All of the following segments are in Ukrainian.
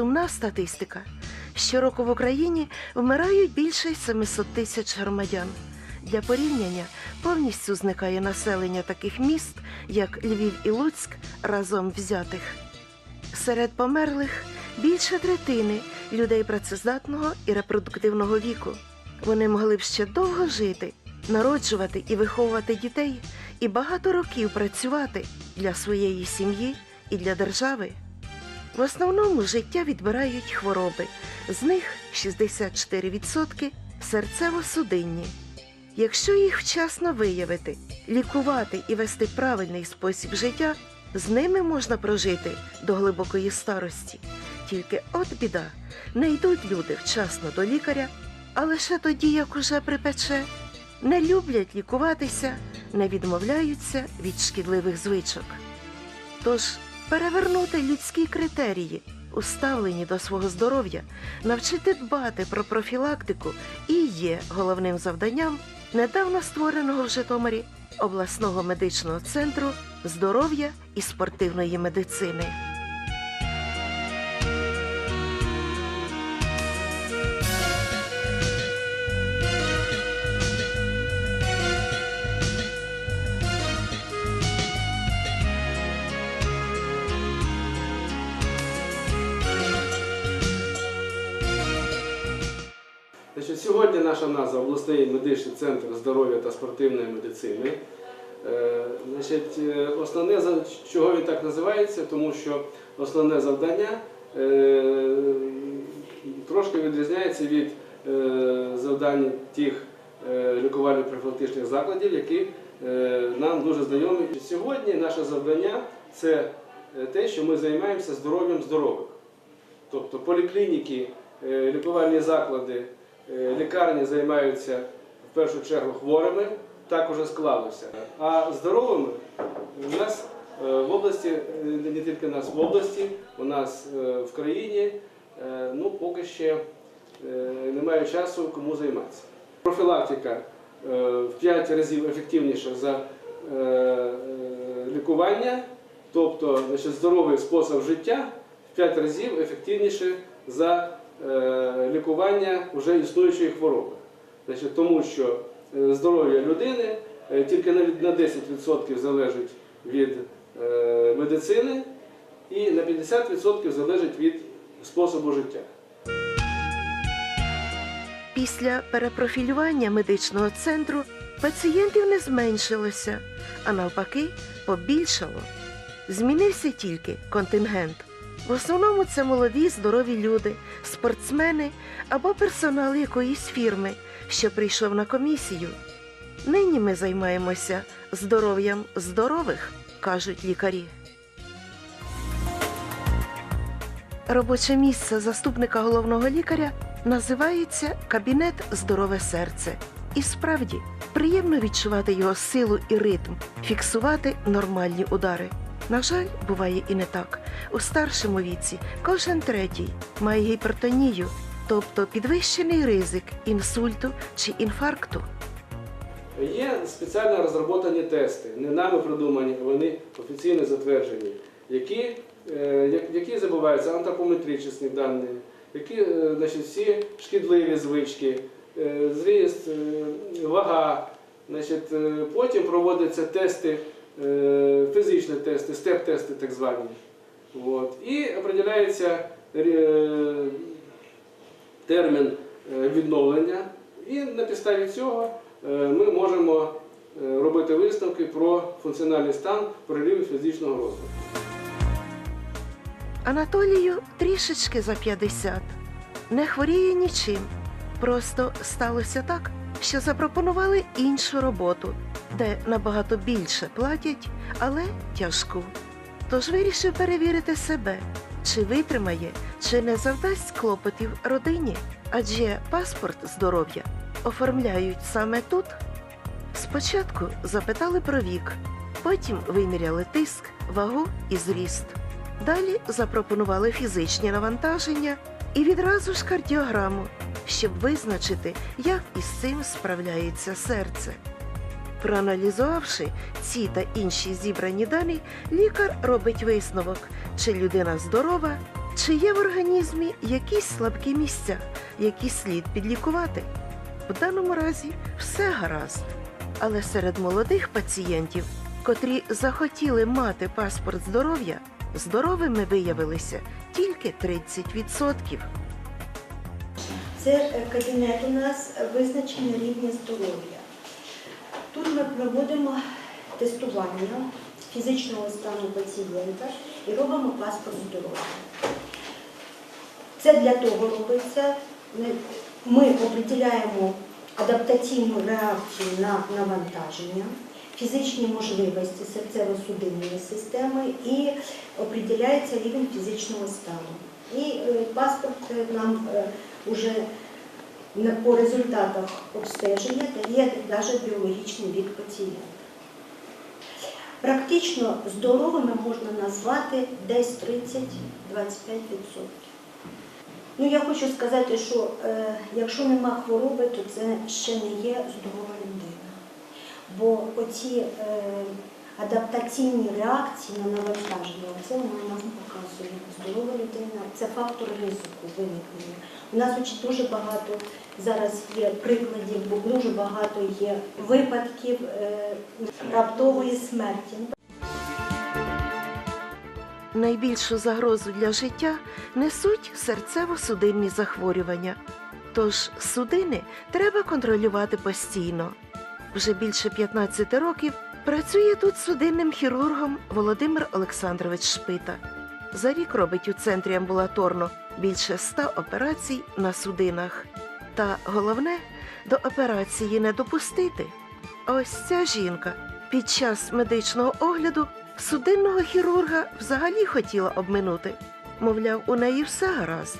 Сумна статистика. Щороку в Україні вмирають більше 700 тисяч громадян. Для порівняння повністю зникає населення таких міст, як Львів і Луцьк, разом взятих. Серед померлих більше третини людей працездатного і репродуктивного віку. Вони могли б ще довго жити, народжувати і виховувати дітей, і багато років працювати для своєї сім'ї і для держави. В основному життя відбирають хвороби, з них 64% серцево-судинні. Якщо їх вчасно виявити, лікувати і вести правильний спосіб життя, з ними можна прожити до глибокої старості. Тільки от біда, не йдуть люди вчасно до лікаря, а лише тоді, як уже припече, не люблять лікуватися, не відмовляються від шкідливих звичок. Тож перевернути людські критерії, уставлені до свого здоров'я, навчити дбати про профілактику і є головним завданням недавно створеного в Житомирі обласного медичного центру здоров'я і спортивної медицини. Сьогодні наша назва обласний медичний центр здоров'я та спортивної медицини. Е, Значить, е, основне чого він так називається, тому що основне завдання е, трошки відрізняється від завдань тих е, лікувально-профілактичних закладів, які нам дуже знайомі. Сьогодні наше завдання це те, що ми займаємося здоров'ям здорових. Тобто поліклініки, лікувальні заклади, лікарні займаються в першу чергу хворими, так уже склалося. А здоровими у нас е, в області, е, не тільки у нас в області, у нас е, в країні, е, ну поки ще е, немає часу кому займатися. Профілактика е, в 5 разів ефективніша за е, е, лікування, тобто значить, здоровий спосіб життя в 5 разів ефективніше за е, лікування вже існуючої хвороби. Значить, тому що е, здоров'я людини е, тільки навіть на 10% залежить від е, медицини і на 50% залежить від способу життя. Після перепрофілювання медичного центру пацієнтів не зменшилося, а навпаки, побільшало. Змінився тільки контингент. В основному це молоді здорові люди, спортсмени або персонал якоїсь фірми, що прийшов на комісію. Нині ми займаємося здоров'ям здорових, кажуть лікарі. Робоче місце заступника головного лікаря називається Кабінет Здорове серце. І справді приємно відчувати його силу і ритм, фіксувати нормальні удари. На жаль, буває і не так. У старшому віці кожен третій має гіпертонію, тобто підвищений ризик інсульту чи інфаркту. Є спеціально розроблені тести, не нами придумані, вони офіційно затверджені, які, е, які забуваються антропометричні дані, які е, значить, всі шкідливі звички, е, зріст, вага. Значить, потім проводяться тести, фізичні тести, степ-тести так звані. От. І определяється е, термін е, відновлення, і на підставі цього е, ми можемо е, робити висновки про функціональний стан, про рівень фізичного розвитку. Анатолію трішечки за 50. Не хворіє нічим. Просто сталося так, що запропонували іншу роботу, де набагато більше платять, але тяжку. Тож вирішив перевірити себе, чи витримає, чи не завдасть клопотів родині, адже паспорт здоров'я оформляють саме тут. Спочатку запитали про вік, потім виміряли тиск, вагу і зріст. Далі запропонували фізичні навантаження і відразу ж кардіограму, щоб визначити, як із цим справляється серце. Проаналізувавши ці та інші зібрані дані, лікар робить висновок, чи людина здорова, Чи є в організмі якісь слабкі місця, які слід підлікувати? В даному разі все гаразд. Але серед молодих пацієнтів, котрі захотіли мати паспорт здоров'я, здоровими виявилися тільки 30%. Це е, кабінет у нас визначення рівня здоров'я. Тут ми проводимо тестування фізичного стану пацієнта і робимо паспорт здоров'я. Це для того робиться. Ми- определяємо адаптаційну реакцію на навантаження, фізичні можливості серцево-судинної системи і определяється рівень фізичного стану. І е, паспорт е, нам вже по результатах обстеження дає навіть біологічний вік пацієнта. Практично здоровими можна назвати десь 30-25%. Ну, я хочу сказати, що е, якщо нема хвороби, то це ще не є здорова людина. Бо оці е, адаптаційні реакції на навантаження, це вона нам показує. Здорова людина це фактор ризику виникнення. У нас дуже багато зараз є прикладів, бо дуже багато є випадків е, раптової смерті. Найбільшу загрозу для життя несуть серцево-судинні захворювання. Тож судини треба контролювати постійно. Вже більше 15 років працює тут судинним хірургом Володимир Олександрович Шпита. За рік робить у центрі амбулаторно більше 100 операцій на судинах. Та головне до операції не допустити. Ось ця жінка під час медичного огляду судинного хірурга взагалі хотіла обминути. Мовляв, у неї все гаразд.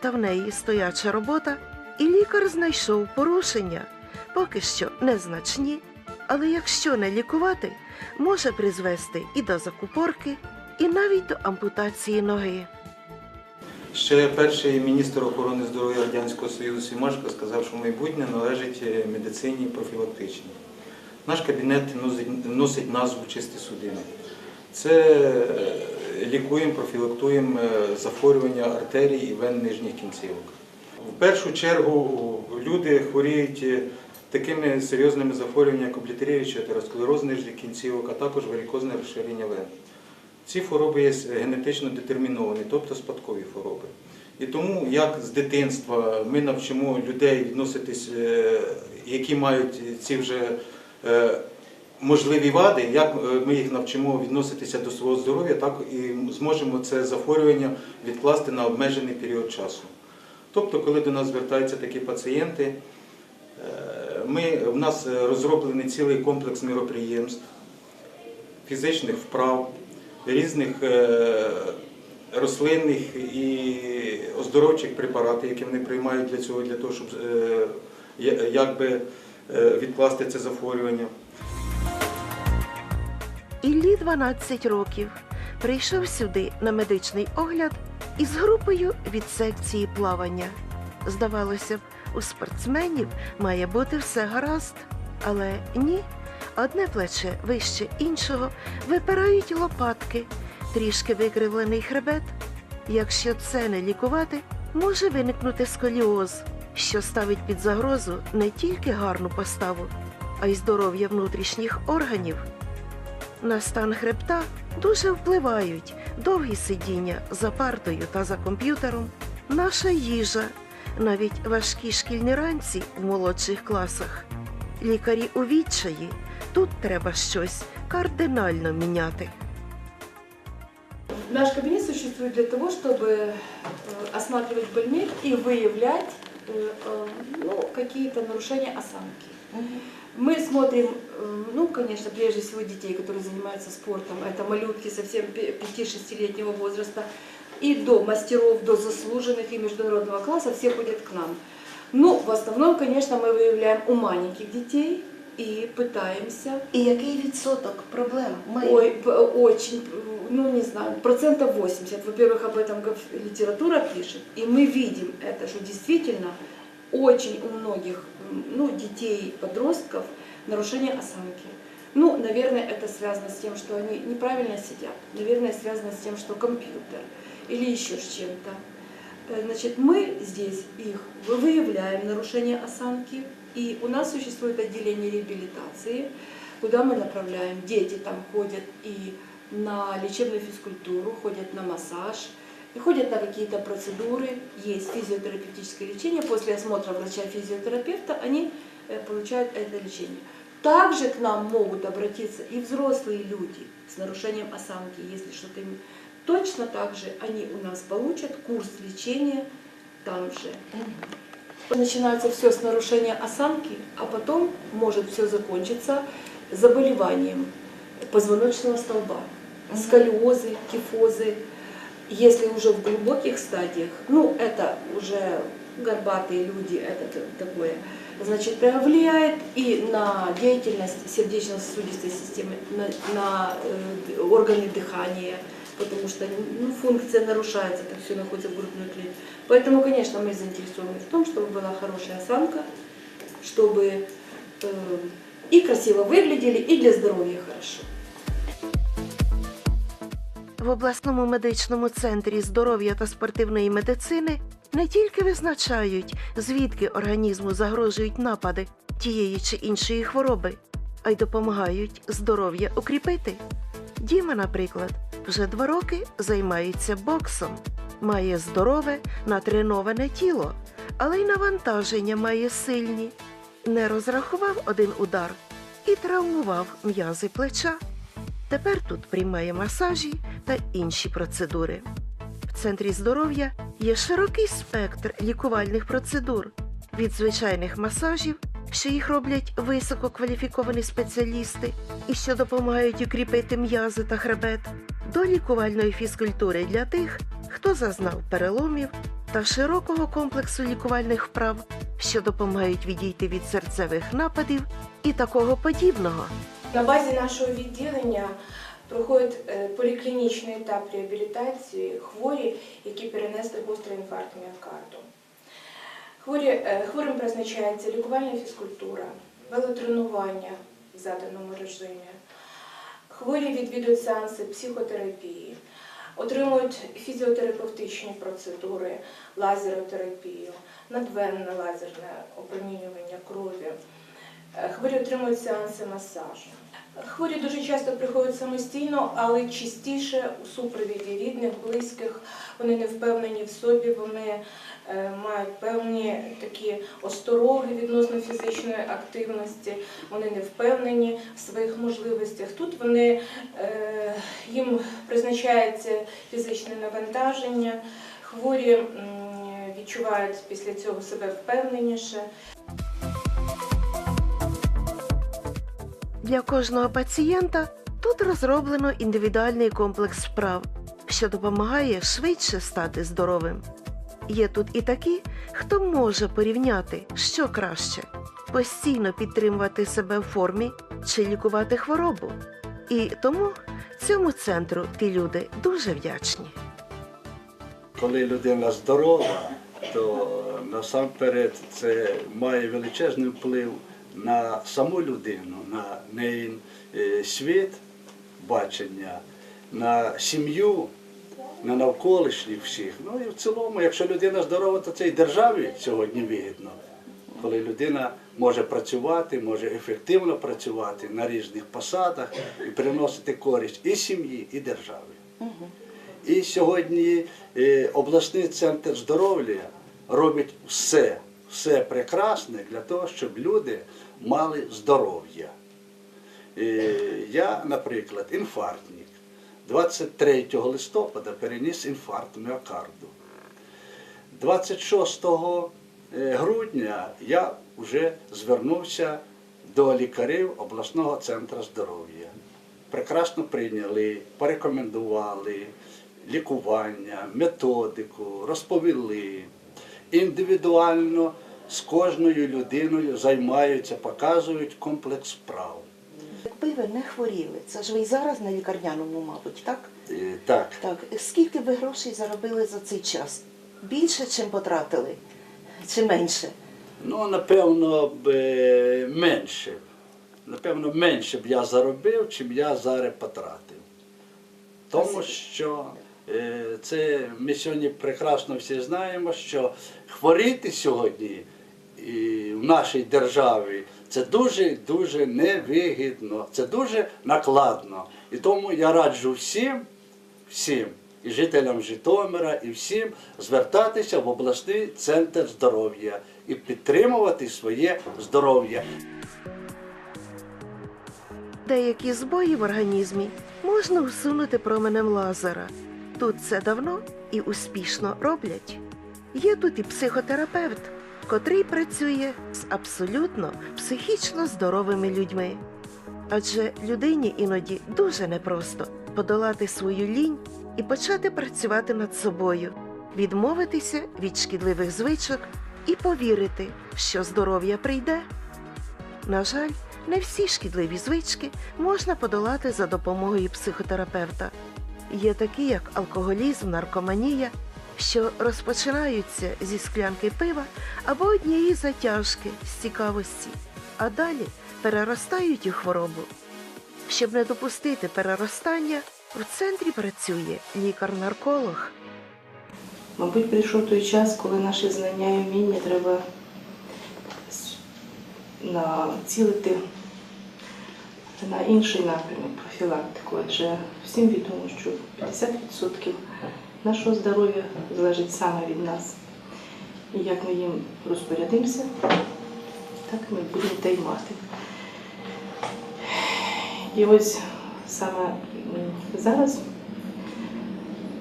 Та в неї стояча робота, і лікар знайшов порушення, поки що незначні, але якщо не лікувати, може призвести і до закупорки, і навіть до ампутації ноги. Ще перший міністр охорони здоров'я Радянського Союзу Сімашко сказав, що майбутнє належить е, медицині профілактичній. Наш кабінет носить, назву чисті судини. Це е, лікуємо, профілактуємо е, захворювання артерій і вен нижніх кінцівок. В першу чергу люди хворіють такими серйозними захворюваннями, як облітеріючий атеросклероз нижніх кінцівок, а також варикозне розширення вен. Ці хвороби є генетично детерміновані, тобто спадкові хвороби. І тому як з дитинства ми навчимо людей відноситись, е, які мають ці вже е, можливі вади, як е, ми їх навчимо відноситися до свого здоров'я, так і зможемо це захворювання відкласти на обмежений період часу. Тобто, коли до нас звертаються такі пацієнти, ми, в нас розроблений цілий комплекс міроприємств, фізичних вправ, різних е, рослинних і оздоровчих препаратів, які вони приймають для цього, для того, щоб е, якби е, відкласти це захворювання. Іллі 12 років. Прийшов сюди на медичний огляд із групою від секції плавання. Здавалося б, у спортсменів має бути все гаразд, але ні. Одне плече вище іншого випирають лопатки, трішки викривлений хребет. Якщо це не лікувати, може виникнути сколіоз, що ставить під загрозу не тільки гарну поставу, а й здоров'я внутрішніх органів. На стан хребта дуже впливають довгі сидіння за партою та за комп'ютером, наша їжа, навіть важкі шкільні ранці в молодших класах. Лікарі у відчаї, тут треба щось кардинально міняти. Наш кабинет существует для того, чтобы э, осматривать больных и выявлять э, э, ну, какие-то нарушения осанки. Мы смотрим, э, ну, конечно, прежде всего детей, которые занимаются спортом. Это малютки совсем 5-6-летнего возраста. И до мастеров, до заслуженных и международного класса все ходят к нам. Ну, в основном, конечно, мы выявляем у маленьких детей и пытаемся І який відсоток проблем Ой, п- очень, ну не знаю, процентов 80. Во-первых, об этом литература пишет. И мы видим это, что действительно очень у многих ну, детей, подростков нарушение осанки. Ну, наверное, это связано с тем, что они неправильно сидят. Наверное, связано с тем, что компьютер. Или еще с чем-то. Э, Значит, мы здесь их вы- выявляем нарушение осанки, и у нас существует отделение реабилитации, куда мы направляем. Дети там ходят и на лечебную физкультуру, ходят на массаж, и ходят на какие-то процедуры, есть физиотерапевтическое лечение. После осмотра врача-физиотерапевта они э, получают это лечение. Также к нам могут обратиться и взрослые люди с нарушением осанки, если что-то им... Точно так же они у нас получат курс лечения там же. Начинается все с нарушения осанки, а потом может все закончиться заболеванием позвоночного столба, сколиозы, кифозы. Если уже в глубоких стадиях, ну это уже горбатые люди, это такое, значит, влияет и на деятельность сердечно-сосудистой системы, на, на, э, органы дыхания, потому что ну, функция нарушается, это все находится в грудной клетке. Поэтому, конечно, мы заинтересованы в том, чтобы была хорошая осанка, чтобы э, и красиво выглядели, и для здоровья хорошо. В обласному медичному центрі здоров'я та спортивної медицини не тільки визначають, звідки організму загрожують напади тієї чи іншої хвороби, а й допомагають здоров'я укріпити. Діма, наприклад, вже два роки займається боксом, має здорове, натреноване тіло, але й навантаження має сильні. Не розрахував один удар і травмував м'язи плеча. Тепер тут приймає масажі та інші процедури. В центрі здоров'я є широкий спектр лікувальних процедур від звичайних масажів, що їх роблять висококваліфіковані спеціалісти і що допомагають укріпити м'язи та хребет, до лікувальної фізкультури для тих, хто зазнав переломів та широкого комплексу лікувальних вправ, що допомагають відійти від серцевих нападів і такого подібного. На базі нашого відділення проходить е, поліклінічний етап реабілітації хворі, які перенесли гострий інфаркт міокарду. Хворі, е, хворим призначається лікувальна фізкультура, велотренування в заданому режимі. Хворі відвідують сеанси психотерапії, отримують фізіотерапевтичні процедури, лазеротерапію, надвенне лазерне опромінювання крові. Е, Хворі отримують сеанси масажу. Хворі дуже часто приходять самостійно, але частіше у супровіді рідних, близьких. Вони не впевнені в собі, вони мають певні такі остороги відносно фізичної активності, вони не впевнені в своїх можливостях. Тут вони, е, їм призначається фізичне навантаження, хворі відчувають після цього себе впевненіше. Для кожного пацієнта тут розроблено індивідуальний комплекс вправ, що допомагає швидше стати здоровим. Є тут і такі, хто може порівняти, що краще постійно підтримувати себе в формі чи лікувати хворобу. І тому цьому центру ті люди дуже вдячні. коли людина здорова, то насамперед це має величезний вплив на саму людину, на неї е, світ бачення, на сім'ю, на навколишніх всіх. Ну і в цілому, якщо людина здорова, то це і державі сьогодні вигідно. Коли людина може працювати, може ефективно працювати на різних посадах і приносити користь і сім'ї, і державі. І сьогодні е, обласний центр здоров'я робить все, все прекрасне для того, щоб люди мали здоров'я. Е, Я, наприклад, інфарктник. 23 листопада переніс інфаркт міокарду. 26 е, грудня я вже звернувся до лікарів обласного центру здоров'я. Прекрасно прийняли, порекомендували лікування, методику, розповіли. Індивідуально з кожною людиною займаються, показують комплекс справ. Якби ви не хворіли, це ж ви і зараз на лікарняному, мабуть, так? Е, Так, Так, скільки ви грошей заробили за цей час? Більше, чим потратили? Чи менше? ну напевно б е, менше. Напевно, менше б я заробив, чим я зараз потратив. Тому що Е, Це ми сьогодні прекрасно всі знаємо, що хворіти сьогодні і в нашій державі це дуже дуже невигідно, це дуже накладно. І тому я раджу всім, всім, і жителям Житомира, і всім звертатися в обласний центр здоров'я і підтримувати своє здоров'я. Деякі збої в організмі можна усунути променем лазера. Тут це давно і успішно роблять. Є тут і психотерапевт, котрий працює з абсолютно психічно здоровими людьми. Адже людині іноді дуже непросто подолати свою лінь і почати працювати над собою, відмовитися від шкідливих звичок і повірити, що здоров'я прийде. На жаль, не всі шкідливі звички можна подолати за допомогою психотерапевта. Є такі, як алкоголізм, наркоманія, що розпочинаються зі склянки пива або однієї затяжки з цікавості, а далі переростають у хворобу. Щоб не допустити переростання, в центрі працює лікар-нарколог. Мабуть, прийшов той час, коли наші знання і вміння треба націлити на інший напрямок профілактику, адже всім відомо, що 50% нашого здоров'я залежить саме від нас. І як ми їм розпорядимося, так ми будемо те й мати. І ось саме зараз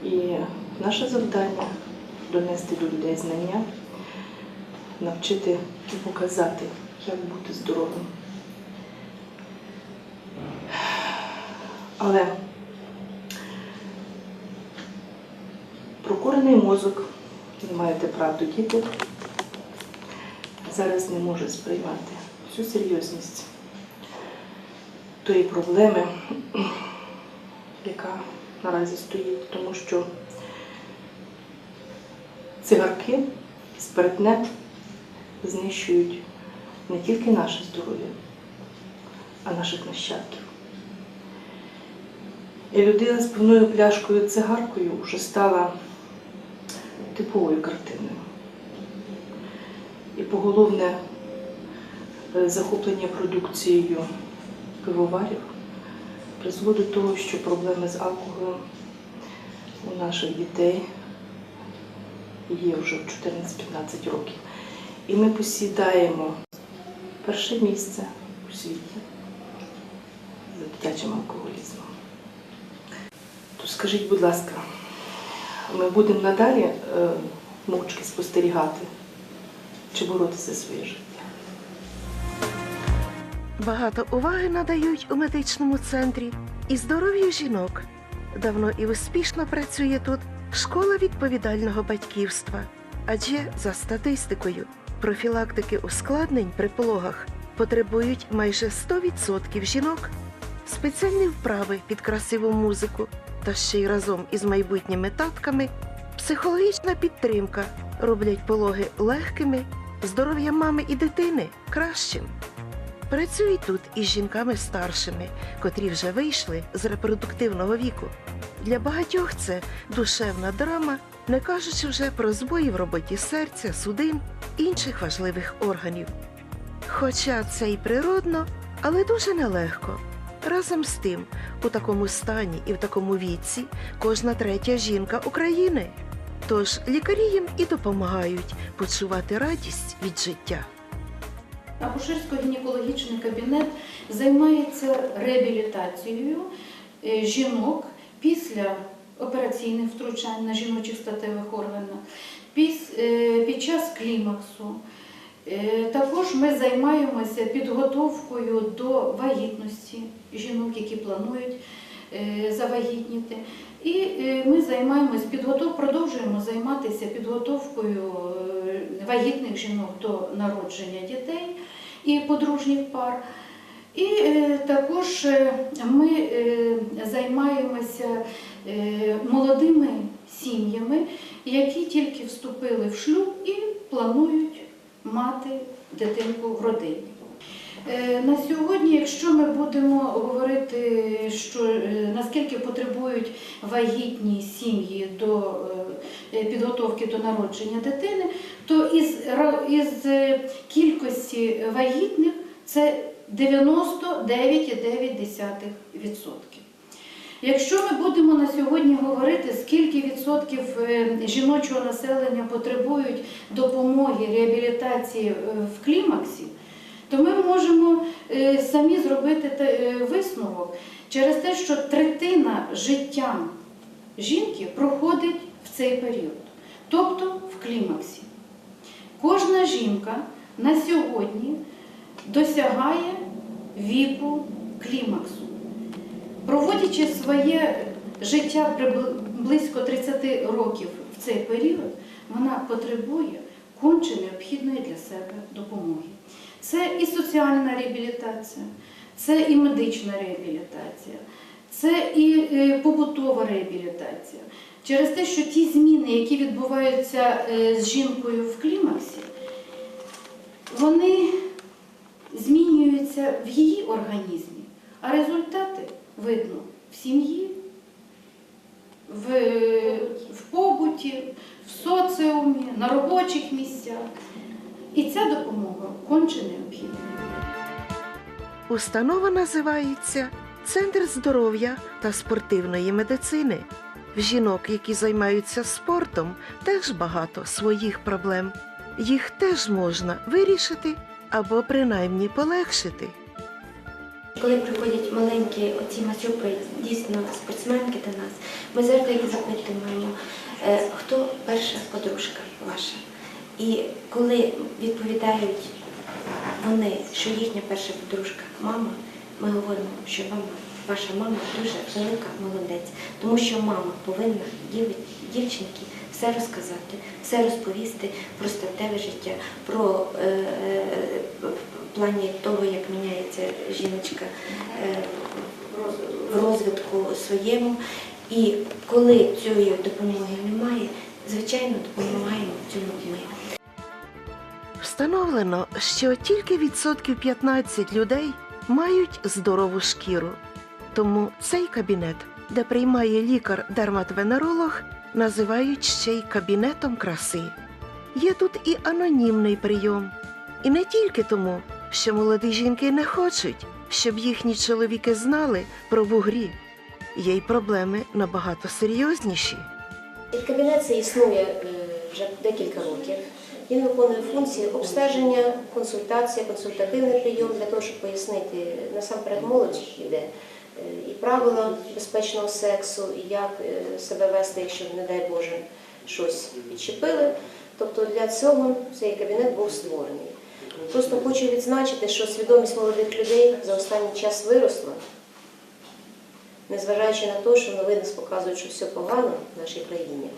і наше завдання донести до людей знання, навчити і показати, як бути здоровим. Але прокурений мозок, ви маєте правду, діти, зараз не може сприймати всю серйозність тої проблеми, яка наразі стоїть, тому що цигарки, спиртне знищують не тільки наше здоров'я, а наших нащадків. І людина з повною пляшкою цигаркою вже стала типовою картиною. І поголовне е, захоплення продукцією пивоварів призводить до того, що проблеми з алкоголем у наших дітей є вже в 14-15 років. І ми посідаємо перше місце у світі за дитячим алкоголізмом. То скажіть, будь ласка, ми будемо надалі е, мовчки спостерігати чи боротися за своє життя? Багато уваги надають у медичному центрі і здоров'ю жінок. Давно і успішно працює тут школа відповідального батьківства. Адже за статистикою профілактики ускладнень при пологах потребують майже 100% жінок. Спеціальні вправи під красиву музику та ще й разом із майбутніми татками психологічна підтримка роблять пологи легкими, здоров'я мами і дитини кращим. Працюють тут із жінками старшими, котрі вже вийшли з репродуктивного віку. Для багатьох це душевна драма, не кажучи вже про збої в роботі серця, судин, інших важливих органів. Хоча це й природно, але дуже нелегко. Разом з тим, у такому стані і в такому віці кожна третя жінка України. Тож лікарі їм і допомагають почувати радість від життя. Акушерсько-гінекологічний кабінет займається реабілітацією е, жінок після операційних втручань на жіночих статевих органах, е, під час клімаксу. Е, Також ми займаємося підготовкою до вагітності жінок, які планують е, завагітніти. І е, ми займаємось підготов, продовжуємо займатися підготовкою вагітних жінок до народження дітей і подружніх пар. І також ми займаємося молодими сім'ями, які тільки вступили в шлюб і планують мати дитинку в родині. Е, На сьогодні, якщо ми будемо говорити, що е, наскільки потребують вагітні сім'ї до е, підготовки до народження дитини, то із, із кількості вагітних це 99,9%. Якщо ми будемо на сьогодні говорити, скільки відсотків е, жіночого населення потребують допомоги реабілітації е, в клімаксі, то ми можемо е, самі зробити висновок через те, що третина життя жінки проходить в цей період, тобто в клімаксі. Кожна жінка на сьогодні досягає віку клімаксу. Проводячи своє життя близько 30 років в цей період, вона потребує конче необхідної для себе допомоги. Це і соціальна реабілітація, це і медична реабілітація, це і е, побутова реабілітація. Через те, що ті зміни, які відбуваються е, з жінкою в клімаксі, вони змінюються в її організмі, а результати видно в сім'ї, в, в побуті, в соціумі, на робочих місцях. І ця допомога конче необхідна. Установа називається Центр здоров'я та спортивної медицини. В жінок, які займаються спортом, теж багато своїх проблем. Їх теж можна вирішити або принаймні полегшити. Коли приходять маленькі оці масюпи, дійсно спортсменки до нас, ми завжди їх запитуємо, е, хто перша подружка ваша. І коли відповідають вони, що їхня перша подружка мама, ми говоримо, що мама, ваша мама дуже велика молодець, тому що мама повинна дів- дівчинці все розказати, все розповісти про статеве життя, про е, е, плані того, як міняється жіночка е, в розвитку своєму. І коли цієї допомоги немає, звичайно, допомагаємо цьому ми. Встановлено, що тільки відсотків 15 людей мають здорову шкіру. Тому цей кабінет, де приймає лікар-дерматвенеролог, називають ще й кабінетом краси. Є тут і анонімний прийом. І не тільки тому, що молоді жінки не хочуть, щоб їхні чоловіки знали про вугрі. Є й проблеми набагато серйозніші. Кабінет існує е, вже декілька років. Він виконує функції обстеження, консультація, консультативний прийом для того, щоб пояснити насамперед молодь іде е, і правила безпечного сексу, і як е, себе вести, якщо, не дай Боже, щось підчепили. Тобто для цього цей кабінет був створений. Просто хочу відзначити, що свідомість молодих людей за останній час виросла. Незважаючи на те, що новини показують, що все погано в нашій країні,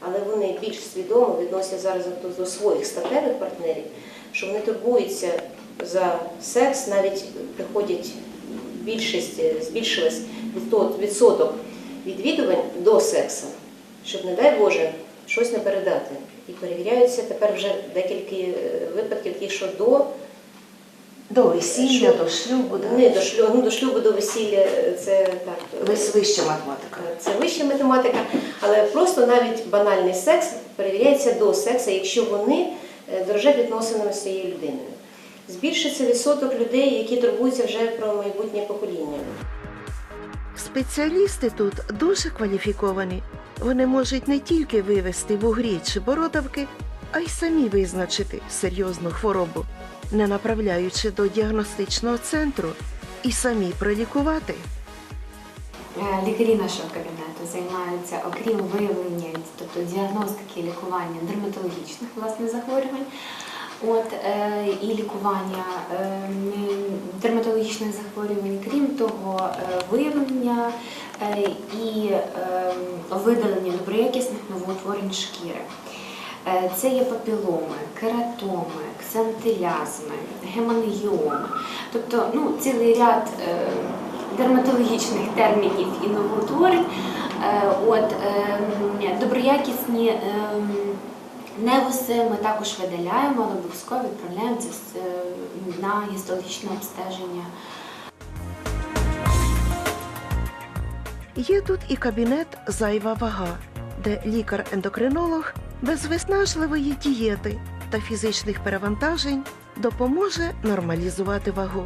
але вони більш свідомо відносять зараз до- своїх статевих партнерів, що вони турбуються за секс, навіть приходять більшість, збільшилась відсоток відвідувань до сексу, щоб, не дай Боже, щось не передати. І перевіряються тепер вже декілька е, випадків, ті, що до До весілля, Що? до шлюбу, не до шлюбу, ну, до шлюбу, до весілля, е, це так. вища математика. Це вища математика, але просто навіть банальний секс перевіряється до сексу, якщо вони е, дорожать відносинами з цією людиною. Збільшиться відсоток людей, які турбуються вже про майбутнє покоління. Спеціалісти тут дуже кваліфіковані. Вони можуть не тільки вивести вугрі чи бородавки, а й самі визначити серйозну хворобу, не направляючи до діагностичного центру і самі пролікувати. Е, Лікарі нашого кабінету займаються, окрім виявлення, тобто діагностики і лікування дерматологічних власне захворювань. От е, і лікування е, дерматологічних захворювань, крім того, е, виявлення і видалення доброякісних новоутворень шкіри. Це є папіломи, кератоми, ксантилязми, гемангіоми, тобто ну, цілий ряд дерматологічних термінів і новоутворень. От, е, доброякісні е, невуси ми також видаляємо, але обов'язково відправляємо це е, на гістологічне обстеження. Є тут і кабінет Зайва вага, де лікар-ендокринолог без виснажливої дієти та фізичних перевантажень допоможе нормалізувати вагу.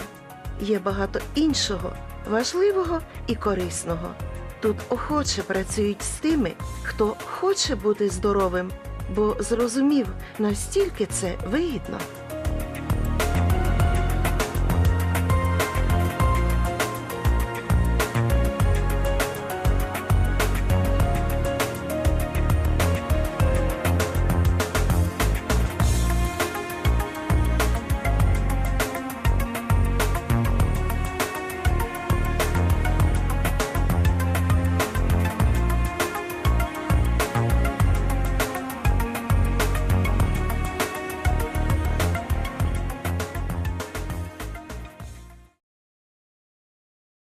Є багато іншого важливого і корисного. Тут охоче працюють з тими, хто хоче бути здоровим, бо зрозумів, настільки це вигідно.